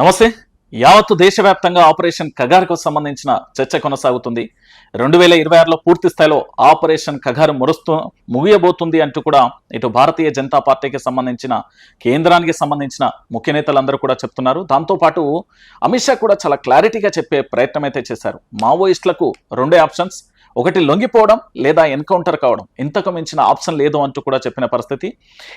నమస్తే. యావత్తు దేశవ్యాప్తంగా ఆపరేషన్ కగార్కు సంబంధించిన చర్చ కొనసాగుతుంది. రెండు వేల ఇరవై ఆరులో పూర్తి స్థాయిలో ఆపరేషన్ కగారు మురుస్తూ ముగియబోతుంది అంటూ కూడా ఇటు భారతీయ జనతా పార్టీకి సంబంధించిన కేంద్రానికి సంబంధించిన ముఖ్య నేతలందరూ కూడా చెప్తున్నారు. దాంతోపాటు అమిత్ షా కూడా చాలా క్లారిటీగా చెప్పే ప్రయత్నం అయితే చేశారు. మావోయిస్టులకు రెండే ఆప్షన్స్. ఒకటి లొంగిపోవడం లేదా ఎన్కౌంటర్ కావడం. ఇంతకు మించిన ఆప్షన్ లేదు అంటూ కూడా చెప్పిన పరిస్థితి.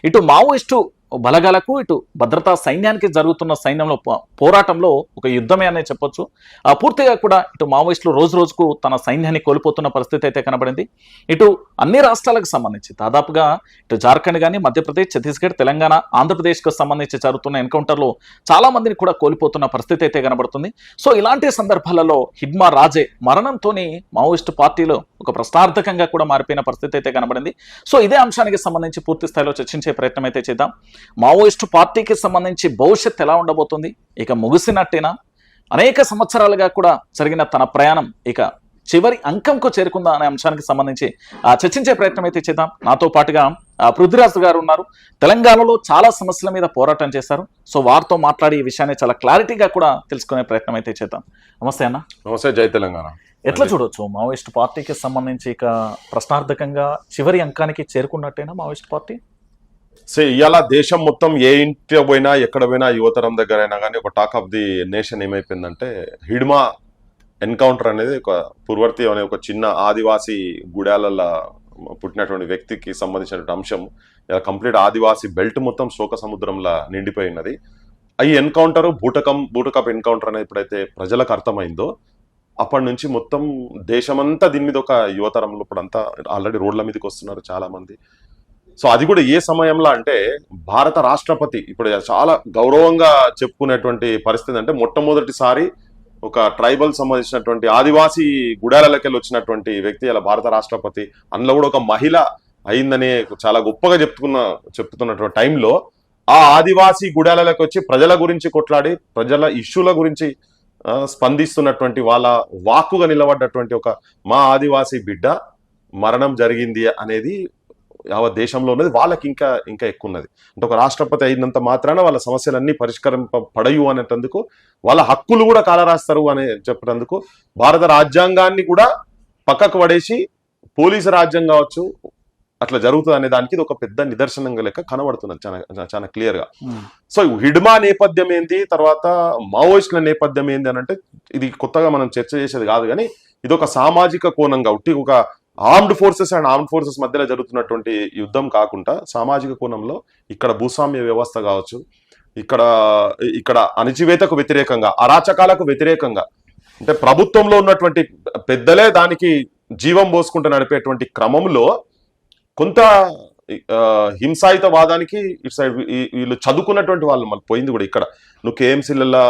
ఇటు మావోయిస్టు బలగాలకు ఇటు భద్రతా సైన్యానికి జరుగుతున్న సైన్యంలో పోరాటంలో ఒక యుద్ధమే అనే చెప్పొచ్చు. ఆ పూర్తిగా కూడా ఇటు మావోయిస్టులు రోజు రోజుకు తన సైన్యాన్ని కోల్పోతున్న పరిస్థితి అయితే కనబడింది. ఇటు అన్ని రాష్ట్రాలకు సంబంధించి దాదాపుగా ఇటు జార్ఖండ్ కానీ మధ్యప్రదేశ్ ఛత్తీస్గఢ్ తెలంగాణ ఆంధ్రప్రదేశ్కు సంబంధించి జరుగుతున్న ఎన్కౌంటర్లో చాలా మందిని కూడా కోల్పోతున్న పరిస్థితి అయితే కనబడుతుంది. సో ఇలాంటి సందర్భాలలో హిడ్మా రాజే మరణంతోని మావోయిస్టు పార్టీలో ఒక ప్రశ్నార్థకంగా కూడా మారిపోయిన పరిస్థితి అయితే కనబడింది. సో ఇదే అంశానికి సంబంధించి పూర్తి స్థాయిలో చర్చించే ప్రయత్నం అయితే చేద్దాం. మావోయిస్టు పార్టీకి సంబంధించి భవిష్యత్ ఎలా ఉండబోతుంది? ఇక ముగిసినట్టేనా? అనేక సంవత్సరాలుగా కూడా జరిగిన తన ప్రయాణం ఇక చివరి అంకంకు చేరుకుందా అనే అంశానికి సంబంధించి ఆ, చర్చించే ప్రయత్నం అయితే చేద్దాం. నాతో పాటుగా పృథ్వీరాజు గారు ఉన్నారు. తెలంగాణలో చాలా సమస్యల మీద పోరాటం చేశారు. సో వారితో మాట్లాడి ఈ విషయాన్ని చాలా క్లారిటీగా కూడా తెలుసుకునే ప్రయత్నం అయితే చేద్దాం. నమస్తే అన్న. నమస్తే జై తెలంగాణ. ఎట్లా చూడొచ్చు? మావోయిస్ట్ పార్టీకి సంబంధించి ఇక ప్రశ్నార్థకంగా చివరి అంకానికి చేరుకున్నట్టేనా మావోయిస్ట్ పార్టీ? సో ఇవాళ దేశం మొత్తం ఏ ఇంటి పోయినా ఎక్కడ పోయినా యువతరం దగ్గర అయినా కానీ ఒక టాక్ ఆఫ్ ది నేషన్ ఏమైపోయిందంటే హిడ్మా ఎన్కౌంటర్ అనేది ఒక పూర్వర్తి అనే ఒక చిన్న ఆదివాసీ గుడాలల పుట్టినటువంటి వ్యక్తికి సంబంధించినటువంటి అంశం. ఇలా కంప్లీట్ ఆదివాసీ బెల్ట్ మొత్తం శోక సముద్రంలా నిండిపోయి ఉన్నది ఈ ఎన్కౌంటర్ బూటకం బూటకప్ ఎన్కౌంటర్ అనేది ఎప్పుడైతే ప్రజలకు అర్థమైందో అప్పటి నుంచి మొత్తం దేశమంతా దీని మీద ఒక యువతరంలో ఇప్పుడంతా ఆల్రెడీ రోడ్ల మీదకి వస్తున్నారు చాలామంది. సో అది కూడా ఏ సమయంలో అంటే భారత రాష్ట్రపతి ఇప్పుడు చాలా గౌరవంగా చెప్పుకునేటువంటి పరిస్థితి అంటే మొట్టమొదటిసారి ఒక ట్రైబల్ సంబంధించినటువంటి ఆదివాసీ గుడాలకెళ్ళి వచ్చినటువంటి వ్యక్తి అలా భారత రాష్ట్రపతి. అందులో కూడా ఒక మహిళ అయిందని చాలా గొప్పగా చెప్తున్న చెప్తున్నటువంటి టైంలో ఆ ఆదివాసీ గుడాలకి వచ్చి ప్రజల గురించి కొట్లాడి ప్రజల ఇష్యూల గురించి స్పందిస్తున్నటువంటి వాళ్ళ వాక్కుగా నిలబడ్డటువంటి ఒక మా ఆదివాసీ బిడ్డ మరణం జరిగింది అనేది యావత్ దేశంలో ఉన్నది వాళ్ళకి ఇంకా ఇంకా ఎక్కువ ఉన్నది అంటే ఒక రాష్ట్రపతి అయినంత మాత్రాన వాళ్ళ సమస్యలన్నీ పరిష్కరింపబడయు అనేటందుకు వాళ్ళ హక్కులు కూడా కాలరాస్తారు అని చెప్పినందుకు భారత రాజ్యాంగాన్ని కూడా పక్కకు పడేసి పోలీసు రాజ్యం కావచ్చు అట్లా జరుగుతుంది అనే దానికి ఇది ఒక పెద్ద నిదర్శనంగా లెక్క కనబడుతున్నది చాలా చాలా క్లియర్గా సో హిడ్మా నేపథ్యం ఏంటి తర్వాత మావోయిస్టుల నేపథ్యం ఏంటి అని అంటే ఇది కొత్తగా మనం చర్చ చేసేది కాదు కానీ ఇది ఒక సామాజిక కోణంగా ఉట్టి ఒక armed forces and armed forces మధ్యలో జరుగుతున్నటువంటి యుద్ధం కాకుండా సామాజిక కోణంలో ఇక్కడ భూస్వామ్య వ్యవస్థ కావచ్చు ఇక్కడ ఇక్కడ అణచివేతకు వ్యతిరేకంగా అరాచకాలకు వ్యతిరేకంగా అంటే ప్రభుత్వంలో ఉన్నటువంటి పెద్దలే దానికి జీవం పోసుకుంటూ నడిపేటువంటి క్రమంలో కొంత హింసాయుత వాదానికి ఇటు సైడ్ వీళ్ళు చదువుకున్నటువంటి వాళ్ళు మళ్ళీ పోయింది కూడా ఇక్కడ. నువ్వు కేఎంసీలలో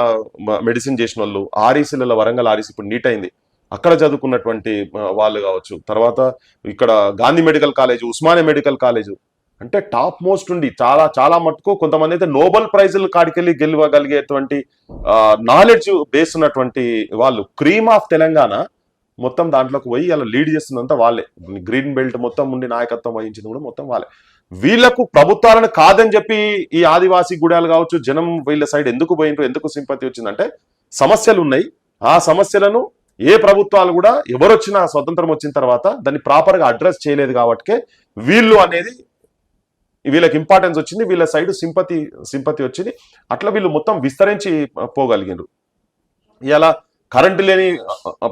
మెడిసిన్ చేసిన వాళ్ళు ఆర్ఈసీలలో వరంగల్ ఆర్ఈసీ ఇప్పుడు నీట్ అయింది. అక్కడ చదువుకున్నటువంటి వాళ్ళు కావచ్చు. తర్వాత ఇక్కడ Gandhi medical college Osmania medical college. అంటే టాప్ మోస్ట్ ఉండి చాలా చాలా మటుకు కొంతమంది అయితే నోబెల్ ప్రైజులు కాడికెళ్ళి గెలవగలిగేటువంటి నాలెడ్జ్ బేస్ ఉన్నటువంటి వాళ్ళు. క్రీమ్ ఆఫ్ తెలంగాణ మొత్తం దాంట్లోకి పోయి అలా లీడ్ చేస్తున్నంత వాళ్ళే. గ్రీన్ బెల్ట్ మొత్తం ఉండి నాయకత్వం వహించింది కూడా మొత్తం వాళ్ళే. వీళ్ళకు ప్రభుత్వాలను కాదని చెప్పి ఈ ఆదివాసీ గుడాలు కావచ్చు జనం వీళ్ళ సైడ్ ఎందుకు పోయినరు ఎందుకు సింపతి వచ్చిందంటే సమస్యలు ఉన్నాయి. ఆ సమస్యలను ఏ ప్రభుత్వాలు కూడా ఎవరొచ్చినా స్వతంత్రం వచ్చిన తర్వాత దాన్ని ప్రాపర్గా అడ్రస్ చేయలేదు కాబట్టికే వీళ్ళు అనేది వీళ్ళకి ఇంపార్టెన్స్ వచ్చింది వీళ్ళ సైడ్ సింపతి సింపతి వచ్చింది. అట్లా వీళ్ళు మొత్తం విస్తరించి పోగలిగినారు ఇలా కరెంటు లేని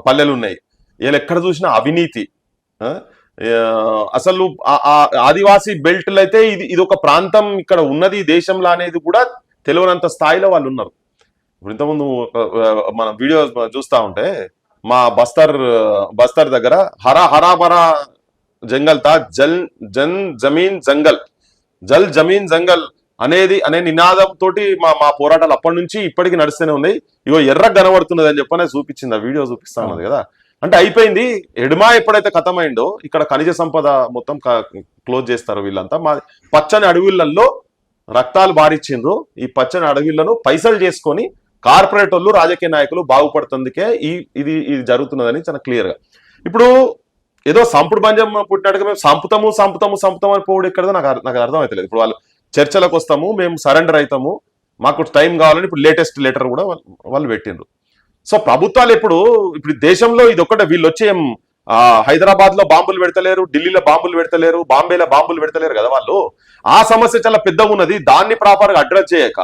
పల్లెలు ఉన్నాయి. వీళ్ళు ఎక్కడ చూసినా అవినీతి. అసలు ఆదివాసీ బెల్ట్లు అయితే ఇది ఇది ఒక ప్రాంతం ఇక్కడ ఉన్నది దేశంలో అనేది కూడా తెలియనంత స్థాయిలో వాళ్ళు ఉన్నారు. ఇప్పుడు ఇంతకుముందు మనం మన వీడియో చూస్తా ఉంటే మా బస్తర్ బస్తర్ దగ్గర హరా హరా బరా జంగల్ తా జల్ జన్ జమీన్ జంగల్. జల్ జమీన్ జంగల్ అనేది అనే నినాదం తోటి మా మా పోరాటాలు అప్పటి నుంచి ఇప్పటికి నడుస్తూనే ఉన్నాయి. ఇగో ఎర్ర కనబడుతున్నది అని చెప్పనే చూపించింది ఆ వీడియో చూపిస్తా ఉన్నది కదా. అంటే అయిపోయింది. ఎడమా ఎప్పుడైతే కథమైందో ఇక్కడ ఖనిజ సంపద మొత్తం క్లోజ్ చేస్తారు వీళ్ళంతా. మా పచ్చని అడవులలో రక్తాలు బారిచ్చిండ్రు. ఈ పచ్చని అడవులను పైసలు చేసుకొని కార్పొరేట్ వాళ్ళు రాజకీయ నాయకులు బాగుపడుతుందికే ఈ ఇది ఇది జరుగుతున్నదని చాలా క్లియర్గా ఇప్పుడు ఏదో సంపుడు బంజం పుట్టినట్టుగా మేము సంపుతాము సంపుతాము సంపుతాము అని పోవడం ఎక్కడదో నాకు నాకు అర్థం ఇప్పుడు వాళ్ళు చర్చలకు వస్తాము మేము సరెండర్ అవుతాము మాకు టైం కావాలని ఇప్పుడు లేటెస్ట్ లెటర్ కూడా వాళ్ళు- పెట్టిండ్రు. సో ప్రభుత్వాలు ఇప్పుడు ఇప్పుడు దేశంలో ఇది ఒక్కటే వీళ్ళు వచ్చి ఏం, హైదరాబాద్లో బాంబులు పెడతలేరు ఢిల్లీలో బాంబులు పెడతలేరు బాంబేలో బాంబులు పెడతలేరు కదా వాళ్ళు. ఆ సమస్య చాలా పెద్దగా ఉన్నది దాన్ని ప్రాపర్గా అడ్రస్ చేయక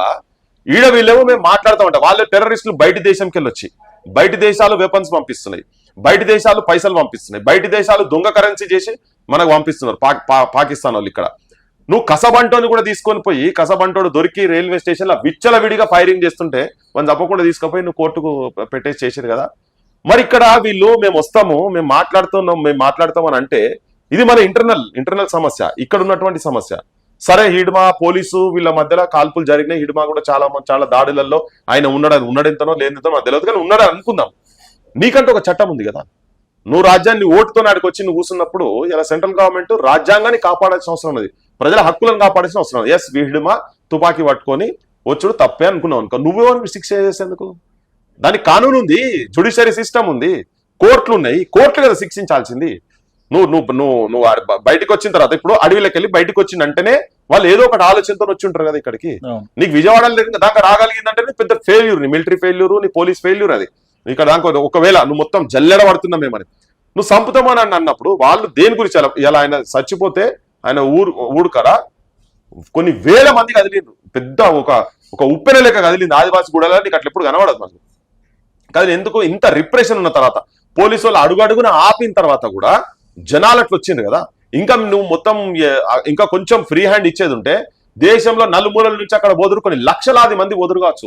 ఈడ వీళ్ళేమో మేము మాట్లాడుతూ ఉంటాం. వాళ్ళ టెర్రరిస్టులు బయట దేశంకి వెళ్ళొచ్చి బయట దేశాలు వెపన్స్ పంపిస్తున్నాయి బయట దేశాలు పైసలు పంపిస్తున్నాయి బయట దేశాలు దొంగ కరెన్సీ చేసి మనకు పంపిస్తున్నారు పా- పాకిస్తాన్ వాళ్ళు ఇక్కడ. నువ్వు కసబంటోని కూడా తీసుకొని పోయి కసబంటోడు దొరికి రైల్వే స్టేషన్లో విచ్చల విడిగా ఫైరింగ్ చేస్తుంటే వాళ్ళు తప్పకుండా తీసుకుపోయి నువ్వు కోర్టుకు పెట్టేసి చేసారు కదా. మరి ఇక్కడ వీళ్ళు మేము వస్తాము మేము మాట్లాడుతున్నాం మేము మాట్లాడతాం అని అంటే ఇది మన ఇంటర్నల్ ఇంటర్నల్ సమస్య. ఇక్కడ ఉన్నటువంటి సమస్య. సరే హిడ్మా పోలీసు వీళ్ళ మధ్యలో కాల్పులు జరిగినాయి. హిడ్మా కూడా చాలా మంది చాలా దాడులలో ఆయన ఉన్నాడు ఉన్నాడెంతనో లేనింతనో నాకు తెలియదు కానీ ఉన్నాడు అనుకుందాం. నీకంటే ఒక చట్టం ఉంది కదా. నువ్వు రాజ్యాన్ని ఓటుతో నాడికి వచ్చి నువ్వు కూర్చున్నప్పుడు ఇలా సెంట్రల్ గవర్నమెంట్ రాజ్యాంగాన్ని కాపాడాల్సిన అవసరం ఉన్నది. ప్రజల హక్కులను కాపాడాల్సిన అవసరం ఎస్ హిడ్మా తుపాకీ పట్టుకొని వచ్చుడు తప్పే అనుకున్నావు అనుకో. నువ్వెవరు శిక్ష చేసేందుకు? దానికి కానూను ఉంది జుడిషియరీ సిస్టమ్ ఉంది. కోర్టులు ఉన్నాయి కోర్టులు కదా శిక్షించాల్సింది. నువ్వు నువ్వు నువ్వు నువ్వు బయటికి వచ్చిన తర్వాత ఇప్పుడు అడవిలోకి వెళ్ళి బయటికి వచ్చిన వెంటనే వాళ్ళు ఏదో ఒకటి ఆలోచనతో వచ్చి ఉంటారు కదా ఇక్కడికి. నీకు విజయవాడలో దగ్గర దాకా రాగలిగిందంటే పెద్ద ఫెయిల్యూర్ నీ మిలిటరీ ఫెయిల్యూర్ నీ పోలీస్ ఫెయిల్యూర్ అది. ఇక్కడ దాకా ఒకవేళ నువ్వు మొత్తం జల్లెడ పడుతున్నా మేమని నువ్వు సంపుతామని అని అన్నప్పుడు వాళ్ళు దేని గురించి అలా- ఇలా ఆయన చచ్చిపోతే ఆయన ఊరు ఊడు కదా కొన్ని వేల మంది కదిలిండ్రు. పెద్ద ఒక ఒక ఉప్పెన లెక్క కదిలింది ఆదివాసి గూడలో నీకు అట్లా ఎప్పుడు కనబడదు మనకు కానీ ఎందుకు ఇంత రిప్రెషన్ ఉన్న తర్వాత పోలీసు వాళ్ళు అడుగు అడుగున ఆపిన తర్వాత కూడా జనాలు అట్లా వచ్చింది కదా. ఇంకా నువ్వు మొత్తం ఇంకా కొంచెం ఫ్రీ హ్యాండ్ ఇచ్చేది ఉంటే దేశంలో నలుమూలల నుంచి అక్కడ వదురుకొని లక్షలాది మంది వదురు కావచ్చు